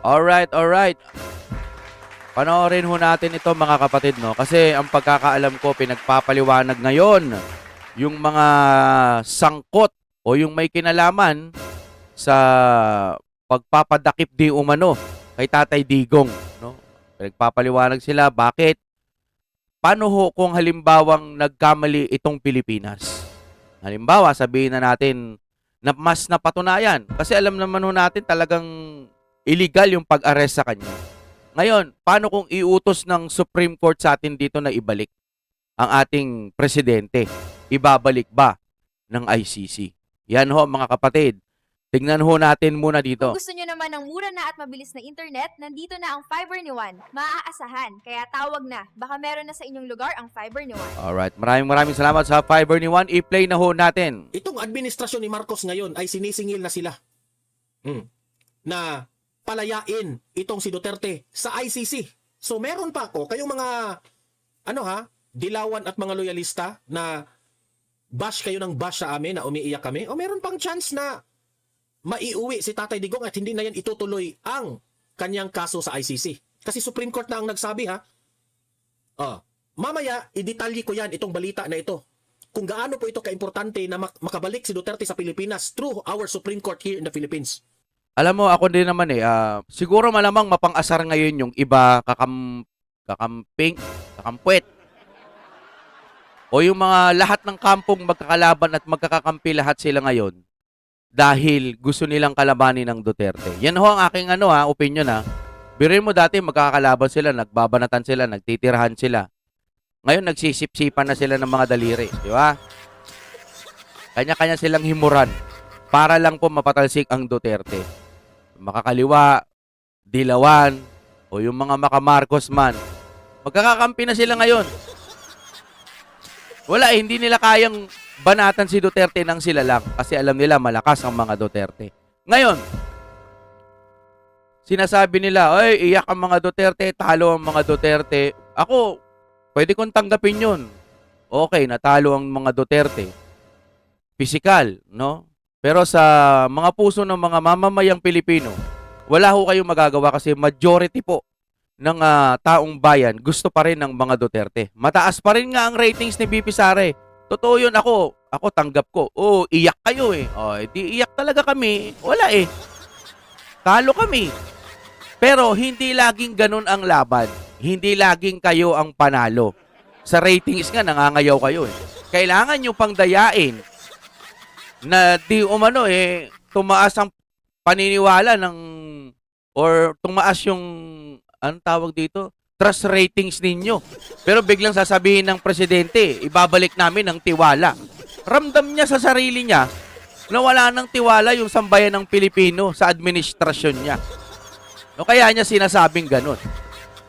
Alright, alright. Panoorin ho natin ito mga kapatid, no? Kasi ang pagkakaalam ko, pinagpapaliwanag ngayon yung mga sangkot o yung may kinalaman sa pagpapadakip di umano kay Tatay Digong, no? Pinagpapaliwanag sila, bakit? Paano ho kung halimbawang nagkamali itong Pilipinas? Halimbawa, sabihin na natin na mas napatunayan. Kasi alam naman ho natin talagang illegal yung pag-arrest sa kanya. Ngayon, paano kung iutos ng Supreme Court sa atin dito na ibalik ang ating presidente? Ibabalik ba ng ICC? Yan ho mga kapatid. Tingnan ho natin muna dito. Kung gusto nyo naman ng mura na at mabilis na internet, nandito na ang fiber ni Juan. Maaasahan, kaya tawag na. Baka meron na sa inyong lugar ang fiber ni Juan. Alright, maraming maraming salamat sa Fiber ni Juan. I-play na ho natin. Itong administrasyon ni Marcos ngayon ay sinisingil na sila. Hmm. Na palayain itong si Duterte sa ICC. So meron pa ako, kayong mga ano ha, dilawan at mga loyalista na bash kayo ng bash sa amin na umiiyak kami o meron pang chance na maiuwi si Tatay Digong at hindi na yan itutuloy ang kanyang kaso sa ICC. Kasi Supreme Court na ang nagsabi ha. Oh, mamaya idetalye ko yan itong balita na ito kung gaano po ito kaimportante na mak- makabalik si Duterte sa Pilipinas through our Supreme Court here in the Philippines. Alam mo, ako din naman eh, ah, siguro malamang mapang-asar ngayon yung iba kakam, kakamping, kakampwet. O yung mga lahat ng kampong magkakalaban at magkakakampi lahat sila ngayon dahil gusto nilang kalabanin ng Duterte. Yan ho ang aking ano ha, opinion ha. Birin mo dati magkakalaban sila, nagbabanatan sila, nagtitirahan sila. Ngayon nagsisipsipan na sila ng mga daliri, di ba? Kanya-kanya silang himuran para lang po mapatalsik ang Duterte. Makakaliwa, dilawan, o yung mga makamarcos man. Magkakakampi na sila ngayon. Wala eh, hindi nila kayang banatan si Duterte nang sila lang kasi alam nila malakas ang mga Duterte. Ngayon, sinasabi nila, ay, iyak ang mga Duterte, talo ang mga Duterte. Ako, pwede kong tanggapin yun. Okay, natalo ang mga Duterte. Physical, no? Pero sa mga puso ng mga mamamayang Pilipino, wala ho kayong magagawa kasi majority po ng ah, taong bayan gusto pa rin ng mga Duterte. Mataas pa rin nga ang ratings ni BP Sare. Totoo yun ako. Ako tanggap ko. Oo, iyak kayo eh. O, di iyak talaga kami. Wala eh. Talo kami. Pero hindi laging ganun ang laban. Hindi laging kayo ang panalo. Sa ratings nga, nangangayaw kayo eh. Kailangan nyo pang dayain na di umano eh, tumaas ang paniniwala ng or tumaas yung anong tawag dito? Trust ratings ninyo. Pero biglang sasabihin ng presidente, ibabalik namin ang tiwala. Ramdam niya sa sarili niya na wala ng tiwala yung sambayan ng Pilipino sa administrasyon niya. No, kaya niya sinasabing ganun.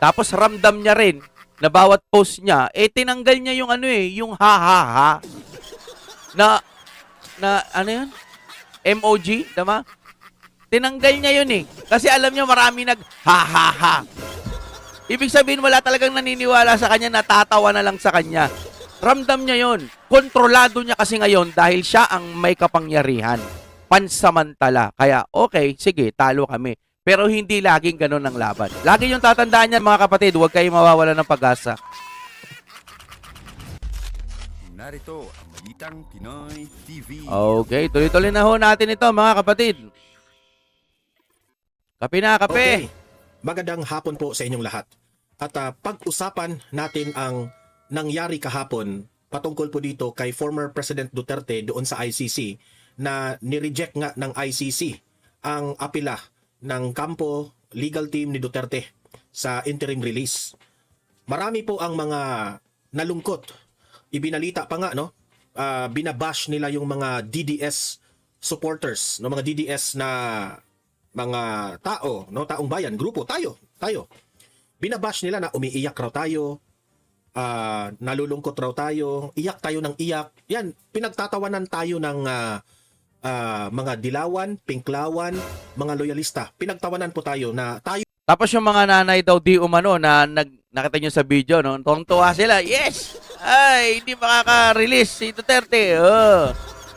Tapos ramdam niya rin na bawat post niya, eh tinanggal niya yung ano eh, yung ha ha ha. Na, na ano yun? MOG, tama? Tinanggal niya yun eh. Kasi alam niya marami nag ha ha ha. Ibig sabihin wala talagang naniniwala sa kanya, natatawa na lang sa kanya. Ramdam niya yon. Kontrolado niya kasi ngayon dahil siya ang may kapangyarihan. Pansamantala. Kaya okay, sige, talo kami. Pero hindi laging ganun ang laban. Lagi yung tatandaan niya mga kapatid, huwag kayong mawawala ng pag-asa. Narito ang Balitang Pinoy TV. Okay, tuloy-tuloy na ho natin ito mga kapatid. Kape na, kape. Okay. Magandang hapon po sa inyong lahat. At ah, pag-usapan natin ang nangyari kahapon patungkol po dito kay former President Duterte doon sa ICC na nireject nga ng ICC ang apela ng kampo legal team ni Duterte sa interim release. Marami po ang mga nalungkot. Ibinalita pa nga no, ah, binabash nila yung mga DDS supporters, no mga DDS na mga tao, no, taong bayan, grupo, tayo, tayo. Binabash nila na umiiyak raw tayo, ah, nalulungkot raw tayo, iyak tayo ng iyak. Yan, pinagtatawanan tayo ng ah, ah, mga dilawan, pinklawan, mga loyalista. Pinagtawanan po tayo na tayo Tapos yung mga nanay daw di umano na nag, nakita nyo sa video, no? Tuwang-tuwa sila. Yes! Ay, hindi makaka-release si Duterte. Oh.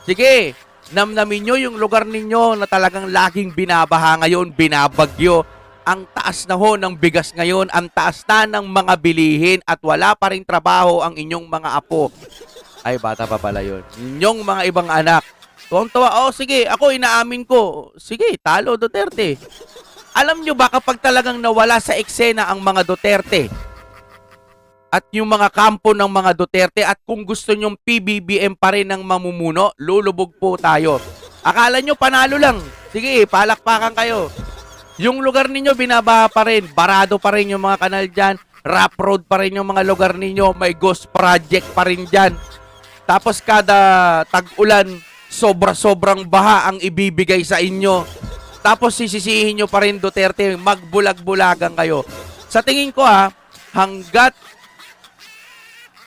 Sige, namnamin nyo yung lugar ninyo na talagang laging binabaha ngayon, binabagyo. ang taas na ho ng bigas ngayon, ang taas na ng mga bilihin at wala pa rin trabaho ang inyong mga apo. Ay, bata pa pala yun. Inyong mga ibang anak. Tuwang-tuwa, oh sige, ako inaamin ko. Sige, talo Duterte. Alam nyo ba kapag talagang nawala sa eksena ang mga Duterte at yung mga kampo ng mga Duterte at kung gusto nyong PBBM pa rin ang mamumuno, lulubog po tayo. Akala nyo panalo lang. Sige, palakpakan kayo. Yung lugar ninyo binabaha pa rin. Barado pa rin yung mga kanal dyan. Rap road pa rin yung mga lugar ninyo. May ghost project pa rin dyan. Tapos kada tag-ulan, sobra-sobrang baha ang ibibigay sa inyo. Tapos sisisihin nyo pa rin Duterte, magbulag-bulagan kayo. Sa tingin ko ha, hanggat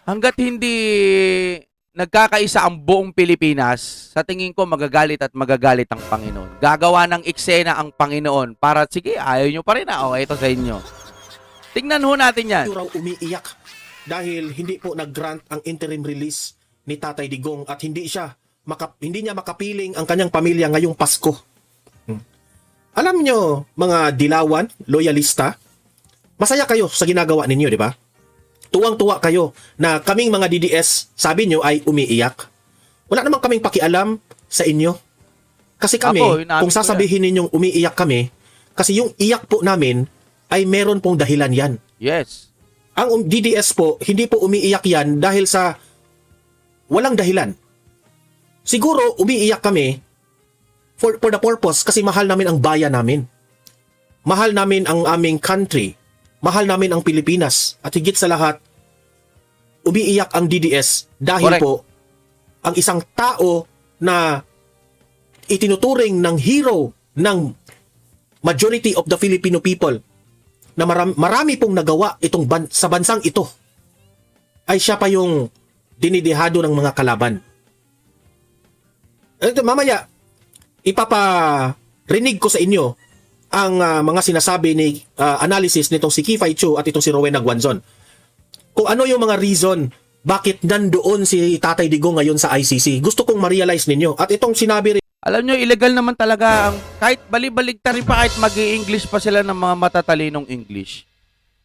hanggat hindi nagkakaisa ang buong Pilipinas, sa tingin ko magagalit at magagalit ang Panginoon. Gagawa ng eksena ang Panginoon para, sige, ayaw nyo pa rin na, okay, ito sa inyo. Tingnan ho natin yan. Raw umiiyak dahil hindi po nag-grant ang interim release ni Tatay Digong at hindi siya maka, hindi niya makapiling ang kanyang pamilya ngayong Pasko. Alam nyo, mga dilawan, loyalista, masaya kayo sa ginagawa ninyo, di ba? Tuwang-tuwa kayo na kaming mga DDS, sabi nyo, ay umiiyak. Wala namang kaming pakialam sa inyo. Kasi kami, Ako, kung sasabihin ninyong umiiyak kami, kasi yung iyak po namin ay meron pong dahilan yan. Yes. Ang um- DDS po, hindi po umiiyak yan dahil sa walang dahilan. Siguro umiiyak kami for, for the purpose kasi mahal namin ang bayan namin. Mahal namin ang aming country. Mahal namin ang Pilipinas. At higit sa lahat, umiiyak ang DDS dahil Correct. po ang isang tao na itinuturing ng hero ng majority of the Filipino people na marami, marami pong nagawa itong ban- sa bansang ito ay siya pa yung dinidehado ng mga kalaban. Ito, mamaya, ipaparinig ko sa inyo ang ah, mga sinasabi ni ah, analysis nitong si Kifay Chu at itong si Rowena Guanzon. Kung ano yung mga reason bakit nandoon si Tatay Digong ngayon sa ICC. Gusto kong ma-realize ninyo. At itong sinabi rin Alam nyo, illegal naman talaga ang kahit bali-balig rin pa kahit mag english pa sila ng mga matatalinong English.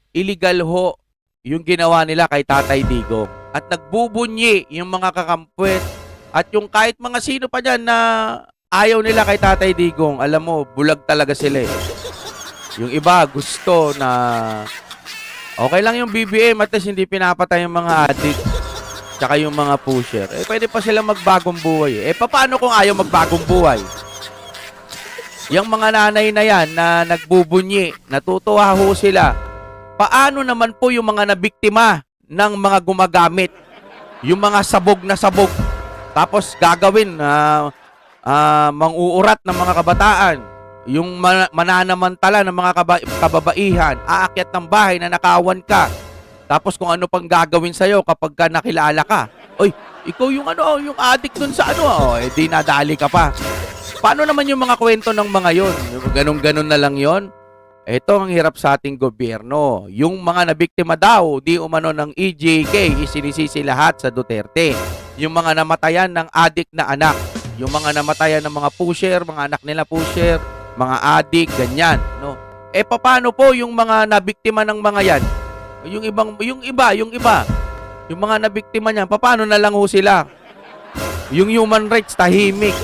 Illegal ho yung ginawa nila kay Tatay Digo. At nagbubunyi yung mga kakampwet at yung kahit mga sino pa dyan na ayaw nila kay Tatay Digong. Alam mo, bulag talaga sila eh. Yung iba gusto na okay lang yung BBM at least hindi pinapatay yung mga addict tsaka yung mga pusher, eh pwede pa sila magbagong buhay. Eh, Eh paano kung ayaw magbagong buhay? Yung mga nanay na yan na nagbubunyi, natutuwa ho sila. Paano naman po yung mga nabiktima ng mga gumagamit? Yung mga sabog na sabog. Tapos gagawin na manguurat ng mga kabataan. Yung mana- mananamantala ng mga kaba- kababaihan, aakyat ng bahay na nakawan ka. Tapos kung ano pang gagawin sa'yo kapag ka nakilala ka. Oy, ikaw yung ano, yung addict dun sa ano. Oh, eh di nadali ka pa. Paano naman yung mga kwento ng mga yon? Ganun-ganun na lang yon. Ito ang hirap sa ating gobyerno. Yung mga nabiktima daw, di umano ng EJK, isinisisi lahat sa Duterte. Yung mga namatayan ng addict na anak. Yung mga namatayan ng mga pusher, mga anak nila pusher, mga addict, ganyan. No? Eh, paano po yung mga nabiktima ng mga yan? Yung ibang yung iba, yung iba. Yung mga nabiktima niyan, paano na lang ho sila? Yung human rights tahimik.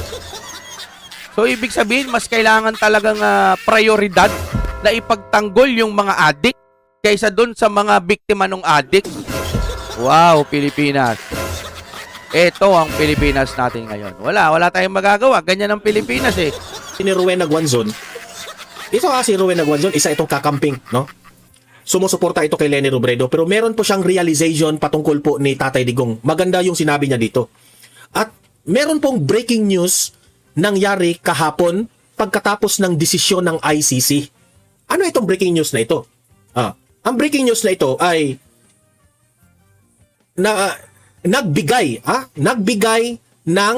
So ibig sabihin mas kailangan talagang ah, prioridad na ipagtanggol yung mga addict kaysa doon sa mga biktima ng addict. Wow, Pilipinas. Ito ang Pilipinas natin ngayon. Wala, wala tayong magagawa. Ganyan ang Pilipinas eh. ni Rowena Guanzon, ito nga si Rowena Guanzon, isa itong kakamping, no? Sumusuporta ito kay Lenny Robredo, pero meron po siyang realization patungkol po ni Tatay Digong. Maganda yung sinabi niya dito. At meron pong breaking news nangyari kahapon pagkatapos ng desisyon ng ICC. Ano itong breaking news na ito? Ah, ang breaking news na ito ay na nagbigay, ah, nagbigay ng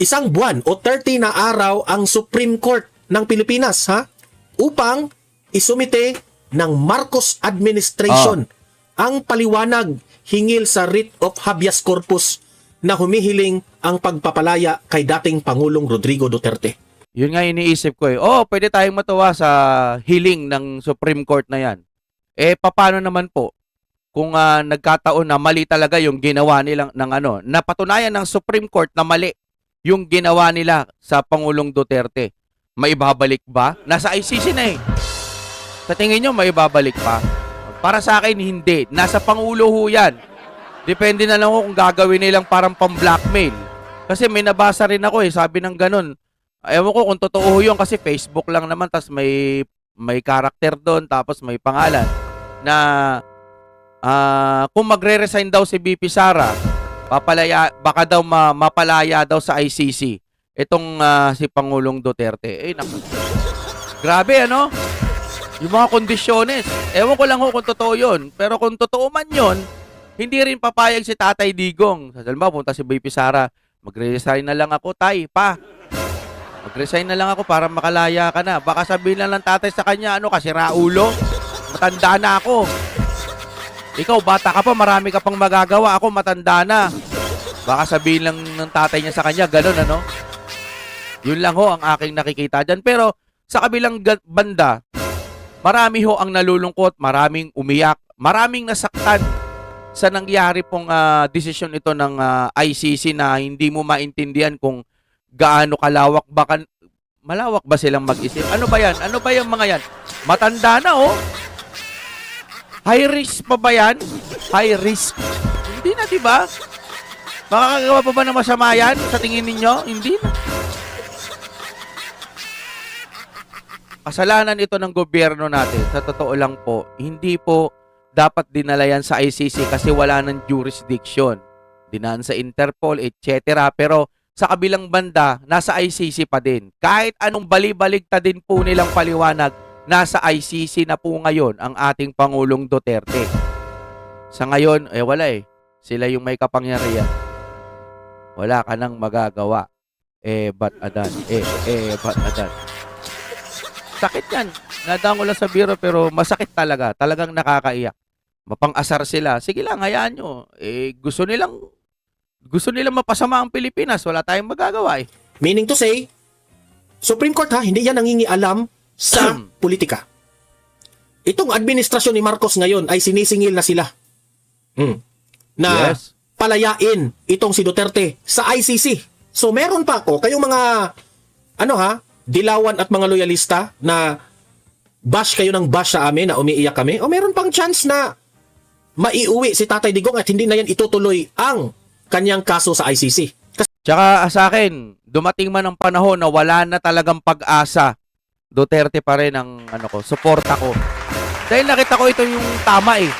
isang buwan o 30 na araw ang Supreme Court ng Pilipinas ha upang isumite ng Marcos administration ang paliwanag hingil sa writ of habeas corpus na humihiling ang pagpapalaya kay dating Pangulong Rodrigo Duterte. Yun nga iniisip ko eh. Oh, pwede tayong matuwa sa healing ng Supreme Court na yan. Eh, paano naman po kung ah, nagkataon na mali talaga yung ginawa nilang ng ano, napatunayan ng Supreme Court na mali yung ginawa nila sa Pangulong Duterte. Maibabalik ba? Nasa ICC na eh. Sa tingin nyo, maibabalik pa? Para sa akin, hindi. Nasa Pangulo ho yan. Depende na lang ho kung gagawin nilang parang pang-blackmail. Kasi may nabasa rin ako eh, sabi ng ganun. Ewan ko kung totoo yun kasi Facebook lang naman tas may may karakter doon tapos may pangalan na ah, kung magre-resign daw si BP Sara, papalaya baka daw ma- mapalaya daw sa ICC itong ah, si Pangulong Duterte. Eh naku. Grabe ano? Yung mga kondisyones. Ewan ko lang ho kung totoo yun. Pero kung totoo man yun, hindi rin papayag si Tatay Digong. Mo, punta si BP Sara, magre-resign na lang ako, tay, pa. Mag-resign na lang ako para makalaya ka na. Baka sabihin lang ng tatay sa kanya, ano, kasi raulo. Matanda na ako. Ikaw, bata ka pa, marami ka pang magagawa. Ako, matanda na. Baka sabihin lang ng tatay niya sa kanya, ganun, ano? Yun lang ho ang aking nakikita dyan. Pero, sa kabilang banda, marami ho ang nalulungkot, maraming umiyak, maraming nasaktan sa nangyari pong ah, desisyon ito ng ah, ICC na hindi mo maintindihan kung gaano kalawak ba malawak ba silang mag-isip? Ano ba yan? Ano ba yung mga yan? Matanda na oh. High risk pa ba yan? High risk. Hindi na, di ba? Makakagawa pa ba ng masama yan sa tingin ninyo? Hindi na. Kasalanan ito ng gobyerno natin. Sa totoo lang po, hindi po dapat dinala yan sa ICC kasi wala ng jurisdiction. Dinaan sa Interpol, etc. Pero sa kabilang banda, nasa ICC pa din. Kahit anong balibaligta din po nilang paliwanag, nasa ICC na po ngayon ang ating Pangulong Duterte. Sa ngayon, eh wala eh. Sila yung may kapangyarihan. Wala ka nang magagawa. Eh, ba't adan? Eh, eh, ba't adan? Sakit yan. Nadaan ko lang sa biro pero masakit talaga. Talagang nakakaiyak. Mapang-asar sila. Sige lang, hayaan nyo. Eh, gusto nilang gusto nilang mapasama ang Pilipinas. Wala tayong magagawa eh. Meaning to say, Supreme Court ha, hindi yan nangingialam sa politika. Itong administrasyon ni Marcos ngayon ay sinisingil na sila. Hmm. Na Yes. palayain itong si Duterte sa ICC. So meron pa ako, kayong mga ano ha, dilawan at mga loyalista na bash kayo ng bash sa amin na umiiyak kami, o meron pang chance na maiuwi si Tatay Digong at hindi na yan itutuloy ang kanyang kaso sa ICC. Tsaka ah, sa akin, dumating man ang panahon na wala na talagang pag-asa. Duterte pa rin ang ano ko, suporta ko. Dahil nakita ko ito yung tama eh.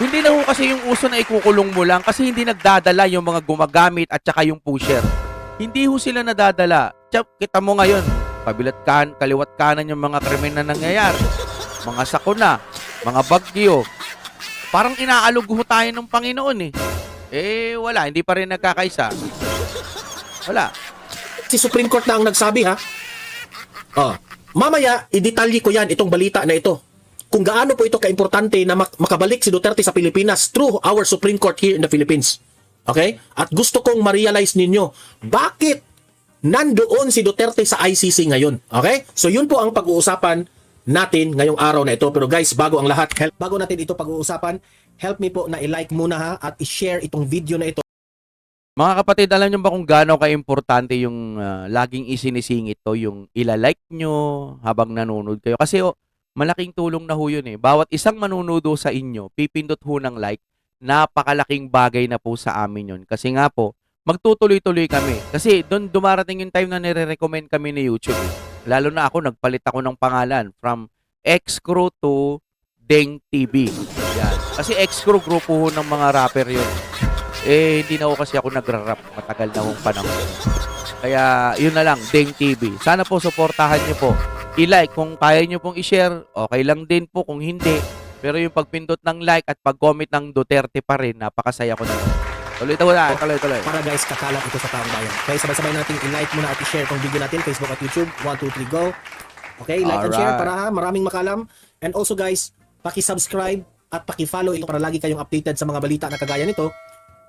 Hindi na ho kasi yung uso na ikukulong mo lang kasi hindi nagdadala yung mga gumagamit at saka yung pusher. Hindi ho sila nadadala. Tsaka kita mo ngayon, pabilat kan, kaliwat kanan yung mga krimen na nangyayari. Mga sakuna, mga bagyo. Parang inaalog ho tayo ng Panginoon eh. Eh, wala. Hindi pa rin nagkakaisa. Wala. si Supreme Court na ang nagsabi ha. Oh, mamaya idetalye ko yan itong balita na ito. Kung gaano po ito kaimportante na mak- makabalik si Duterte sa Pilipinas through our Supreme Court here in the Philippines. Okay? At gusto kong ma-realize ninyo bakit nandoon si Duterte sa ICC ngayon. Okay? So yun po ang pag-uusapan natin ngayong araw na ito. Pero guys, bago ang lahat, help, bago natin ito pag-uusapan, help me po na i-like muna ha at i-share itong video na ito Mga kapatid, alam nyo ba kung gaano ka-importante yung ah, laging isinisingit to, yung ilalike nyo habang nanonood kayo? Kasi oh, malaking tulong na ho yun eh. Bawat isang manunodo sa inyo, pipindot ho ng like, napakalaking bagay na po sa amin yun. Kasi nga po, magtutuloy-tuloy kami. Kasi doon dumarating yung time na nire-recommend kami ni YouTube. eh. Lalo na ako, nagpalit ako ng pangalan from X-Crew to Deng TV. Yan. Kasi X-Crew grupo ho ng mga rapper yun. Eh, hindi na ako kasi ako nagra-rap. Matagal na akong panahon. Kaya, yun na lang, Deng TV. Sana po, supportahan nyo po. I-like. Kung kaya nyo pong i-share, okay lang din po. Kung hindi, pero yung pagpindot ng like at pag-comment ng Duterte pa rin, napakasaya ko na. Tuloy-tuloy na, tuloy-tuloy. para guys kakalat ito sa taong bayan. Okay, sabay-sabay natin i-like muna at i-share itong video natin, Facebook at YouTube. 1, 2, 3, go. Okay, like and share Alright. para ha, maraming makalam. And also guys, paki-subscribe at paki-follow ito para lagi kayong updated sa mga balita na kagaya nito.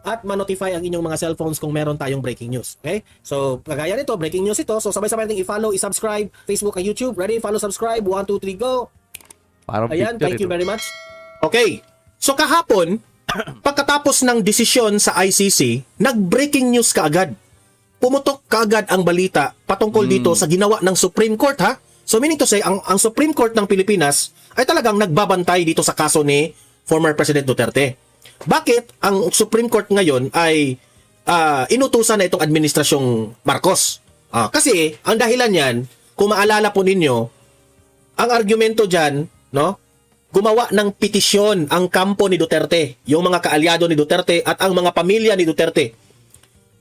At ma-notify ang inyong mga cellphones kung meron tayong breaking news. Okay? So, kagaya nito, breaking news ito. So, sabay-sabay natin i-follow, i-subscribe, Facebook at YouTube. Ready? Follow, subscribe. 1, 2, 3, go! Parang Ayan, thank you eh, no? very much. Okay. So kahapon, pagkatapos ng desisyon sa ICC, nag-breaking news kaagad. Pumutok kaagad ang balita patungkol dito sa ginawa ng Supreme Court ha. So meaning to say, ang, ang Supreme Court ng Pilipinas ay talagang nagbabantay dito sa kaso ni former President Duterte. Bakit ang Supreme Court ngayon ay ah, inutusan na itong administrasyong Marcos? Ah, kasi ang dahilan yan, kung maalala po ninyo, ang argumento dyan, no? Gumawa ng petisyon ang kampo ni Duterte, yung mga kaalyado ni Duterte at ang mga pamilya ni Duterte.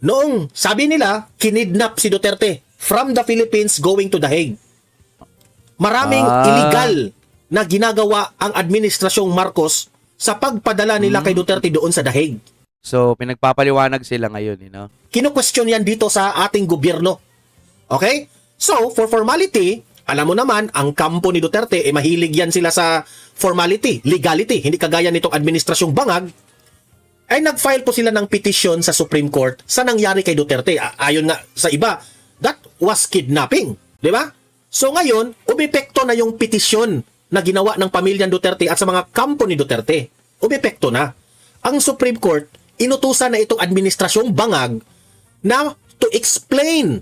Noong sabi nila, kinidnap si Duterte from the Philippines going to The Hague. Maraming Ah. illegal na ginagawa ang administrasyong Marcos sa pagpadala nila kay Duterte doon sa Hague. So, pinagpapaliwanag sila ngayon, you know? Kino-question yan dito sa ating gobyerno. Okay? So, for formality, alam mo naman, ang kampo ni Duterte, eh, mahilig yan sila sa formality, legality. Hindi kagaya nitong administrasyong bangag, ay nag-file po sila ng petition sa Supreme Court sa nangyari kay Duterte. Ayon nga sa iba, that was kidnapping. Di ba? So ngayon, umepekto na yung petition na ginawa ng pamilyang Duterte at sa mga kampo ni Duterte. Umepekto na. Ang Supreme Court, inutusan na itong administrasyong bangag na to explain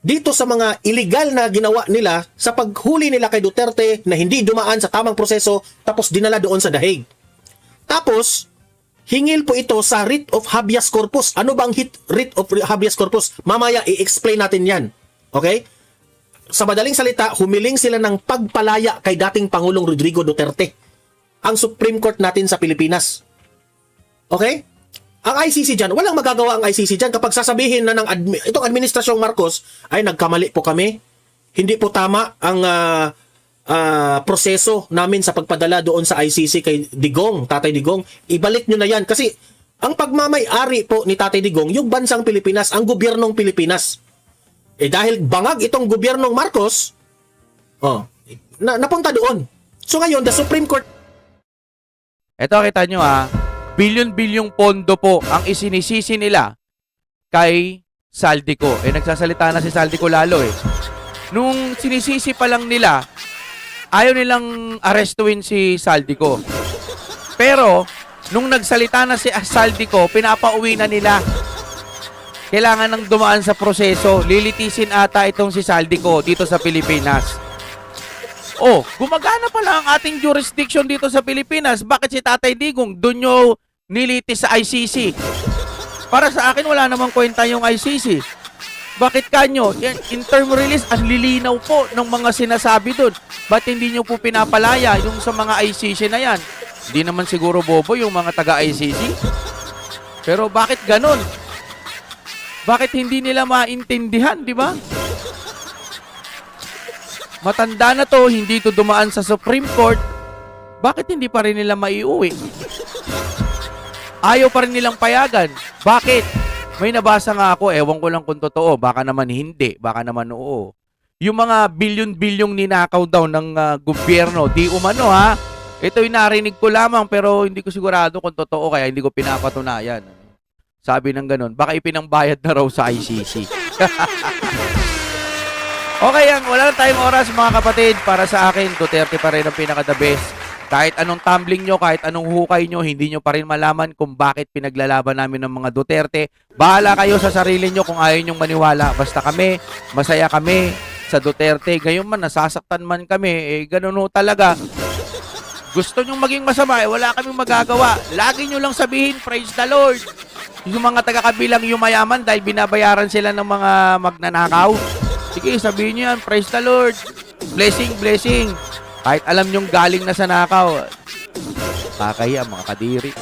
dito sa mga illegal na ginawa nila sa paghuli nila kay Duterte na hindi dumaan sa tamang proseso tapos dinala doon sa dahig. Tapos, hingil po ito sa writ of habeas corpus. Ano bang hit writ of habeas corpus? Mamaya i-explain natin yan. Okay? Sa madaling salita, humiling sila ng pagpalaya kay dating Pangulong Rodrigo Duterte. Ang Supreme Court natin sa Pilipinas. Okay? Ang ICC dyan, walang magagawa ang ICC dyan kapag sasabihin na ng admi- itong administrasyong Marcos ay nagkamali po kami. Hindi po tama ang ah, ah, proseso namin sa pagpadala doon sa ICC kay Digong, Tatay Digong. Ibalik nyo na yan kasi ang pagmamay-ari po ni Tatay Digong, yung bansang Pilipinas, ang gobyernong Pilipinas. Eh dahil bangag itong gobyernong Marcos, oh, na, napunta doon. So ngayon, the Supreme Court Ito, kita nyo ha, bilyon-bilyong pondo po ang isinisisi nila kay Saldico. Eh, nagsasalita na si Saldico lalo eh. Nung sinisisi pa lang nila, ayaw nilang arestuin si Saldico. Pero, nung nagsalita na si Saldico, pinapauwi na nila. Kailangan nang dumaan sa proseso. Lilitisin ata itong si Saldico dito sa Pilipinas. Oh, gumagana pala ang ating jurisdiction dito sa Pilipinas. Bakit si Tatay Digong doon nyo nilitis sa ICC? Para sa akin, wala namang kwenta yung ICC. Bakit kanyo? In term release, ang lilinaw po ng mga sinasabi doon. Ba't hindi nyo po pinapalaya yung sa mga ICC na yan? Hindi naman siguro bobo yung mga taga-ICC. Pero bakit ganon? Bakit hindi nila maintindihan, di ba? Matanda na to, hindi to dumaan sa Supreme Court. Bakit hindi pa rin nila maiuwi? Ayaw pa rin nilang payagan. Bakit? May nabasa nga ako, ewan ko lang kung totoo. Baka naman hindi, baka naman oo. Yung mga bilyon-bilyong ninakaw daw ng ah, gobyerno, di umano ha. Ito'y narinig ko lamang pero hindi ko sigurado kung totoo kaya hindi ko pinapatunayan. Sabi ng ganun, baka ipinangbayad na raw sa ICC. Okay yan, wala na tayong oras mga kapatid. Para sa akin, Duterte pa rin ang pinaka-the best. Kahit anong tumbling nyo, kahit anong hukay nyo, hindi nyo pa rin malaman kung bakit pinaglalaban namin ng mga Duterte. Bahala kayo sa sarili nyo kung ayaw nyong maniwala. Basta kami, masaya kami sa Duterte. Gayon man, nasasaktan man kami, eh ganun ho talaga. Gusto nyong maging masama, eh wala kaming magagawa. Lagi nyo lang sabihin, praise the Lord. Yung mga taga-kabilang yumayaman dahil binabayaran sila ng mga magnanakaw. Sige, sabihin nyo yan, praise the Lord. Blessing, blessing. Kahit alam nyong galing na sa nakaw. Kakaya, mga kadiri.